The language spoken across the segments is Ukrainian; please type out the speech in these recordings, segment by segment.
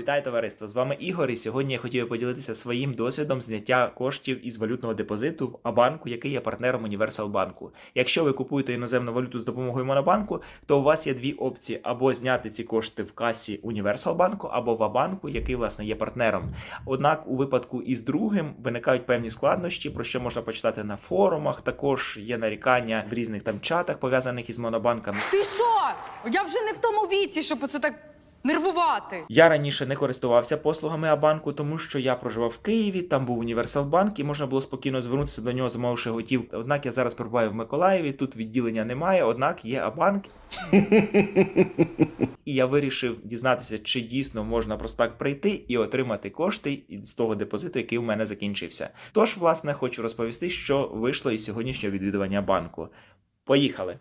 Вітаю товариство! З вами Ігор. І сьогодні я хотів поділитися своїм досвідом зняття коштів із валютного депозиту в Абанку, який є партнером Універсал Банку. Якщо ви купуєте іноземну валюту з допомогою Монобанку, то у вас є дві опції: або зняти ці кошти в касі Універсал Банку, або в Абанку, який власне є партнером. Однак у випадку із другим виникають певні складнощі, про що можна почитати на форумах. Також є нарікання в різних там чатах пов'язаних із монобанками. Ти що? Я вже не в тому віці, щоб оце так нервувати. Я раніше не користувався послугами Абанку, тому що я проживав в Києві, там був Універсал Банк, і можна було спокійно звернутися до нього, замовивши готівку. Однак я зараз перебуваю в Миколаєві, тут відділення немає, однак є Абанк. І я вирішив дізнатися, чи дійсно можна просто так прийти і отримати кошти з того депозиту, який у мене закінчився. Тож, власне, хочу розповісти, що вийшло із сьогоднішнього відвідування банку. Поїхали!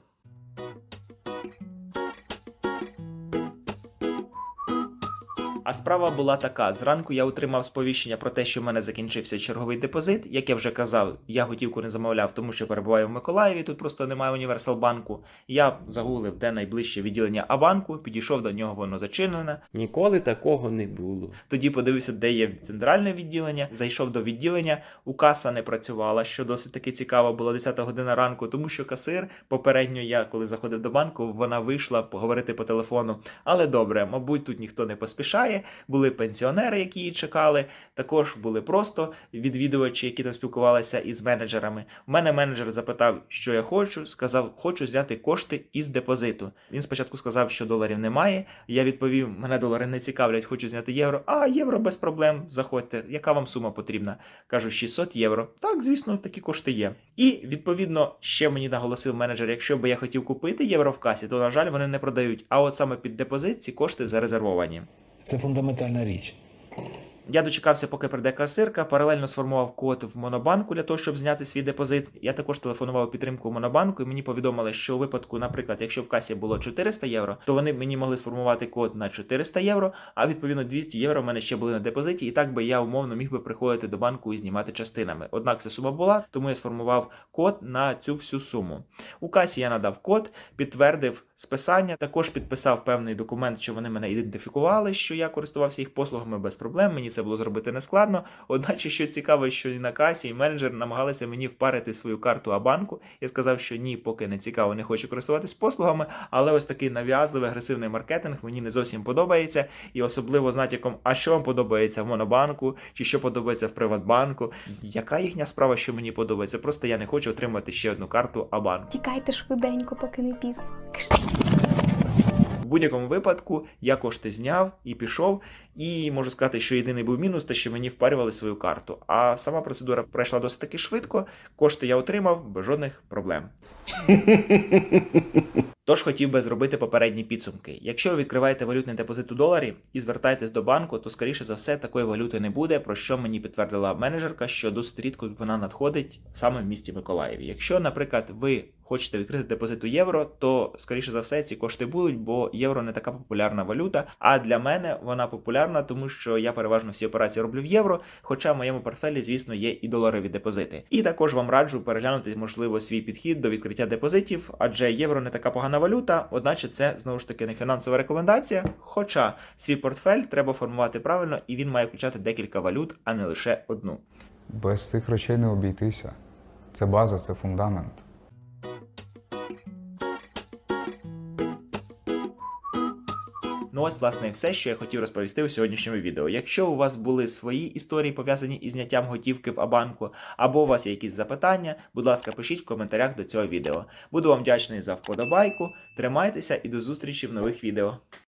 А справа була така: зранку я отримав сповіщення про те, що в мене закінчився черговий депозит. Як я вже казав, я готівку не замовляв, тому що перебуваю в Миколаєві. Тут просто немає універсал банку. Я загуглив, де найближче відділення Абанку, підійшов до нього, воно зачинене. Ніколи такого не було. Тоді подивився, де є центральне відділення. Зайшов до відділення. У каса не працювала, що досить таки цікаво. Було 10 година ранку, тому що касир попередньо я, коли заходив до банку, вона вийшла поговорити по телефону. Але добре, мабуть, тут ніхто не поспішає. Були пенсіонери, які її чекали. Також були просто відвідувачі, які там спілкувалися із менеджерами. У мене менеджер запитав, що я хочу. Сказав, хочу зняти кошти із депозиту. Він спочатку сказав, що доларів немає. Я відповів, мене долари не цікавлять, хочу зняти євро. А євро без проблем. Заходьте. Яка вам сума потрібна? Кажу, 600 євро. Так, звісно, такі кошти є. І відповідно ще мені наголосив менеджер, якщо би я хотів купити євро в касі, то на жаль вони не продають. А от саме під депозит ці кошти зарезервовані. Це фундаментальна річ. Я дочекався, поки прийде касирка, паралельно сформував код в Монобанку для того, щоб зняти свій депозит. Я також телефонував у підтримку Монобанку, і мені повідомили, що у випадку, наприклад, якщо в касі було 400 євро, то вони мені могли сформувати код на 400 євро, а відповідно 200 євро в мене ще були на депозиті, і так би я умовно міг би приходити до банку і знімати частинами. Однак ця сума була, тому я сформував код на цю всю суму. У касі я надав код, підтвердив списання, також підписав певний документ, що вони мене ідентифікували, що я користувався їх послугами без проблем. Мені це було зробити нескладно. Одначе, що цікаво, що і на касі, і менеджер намагалися мені впарити свою карту Абанку. Я сказав, що ні, поки не цікаво, не хочу користуватись послугами, але ось такий нав'язливий агресивний маркетинг мені не зовсім подобається, і особливо з натяком, а що вам подобається в Монобанку, чи що подобається в Приватбанку. Яка їхня справа, що мені подобається? Просто я не хочу отримати ще одну карту Абанку. Тікайте швиденько, поки не пізно. В будь-якому випадку я кошти зняв і пішов. І можу сказати, що єдиний був мінус, те, що мені впарювали свою карту. А сама процедура пройшла досить таки швидко. Кошти я отримав без жодних проблем. Тож хотів би зробити попередні підсумки. Якщо ви відкриваєте валютний депозит у доларі і звертаєтесь до банку, то скоріше за все такої валюти не буде. Про що мені підтвердила менеджерка, що досить рідко вона надходить саме в місті Миколаєві. Якщо, наприклад, ви хочете відкрити депозит у євро, то скоріше за все ці кошти будуть, бо євро не така популярна валюта. А для мене вона популярна, тому що я переважно всі операції роблю в євро. Хоча в моєму портфелі, звісно, є і доларові депозити. І також вам раджу переглянути, можливо, свій підхід до відкриття депозитів, адже євро не така погана валюта, одначе це знову ж таки не фінансова рекомендація. Хоча свій портфель треба формувати правильно, і він має включати декілька валют, а не лише одну. Без цих речей не обійтися. Це база, це фундамент. Ну ось, власне, все, що я хотів розповісти у сьогоднішньому відео. Якщо у вас були свої історії пов'язані із зняттям готівки в Абанку, або у вас є якісь запитання, будь ласка, пишіть в коментарях до цього відео. Буду вам вдячний за вподобайку. Тримайтеся і до зустрічі в нових відео.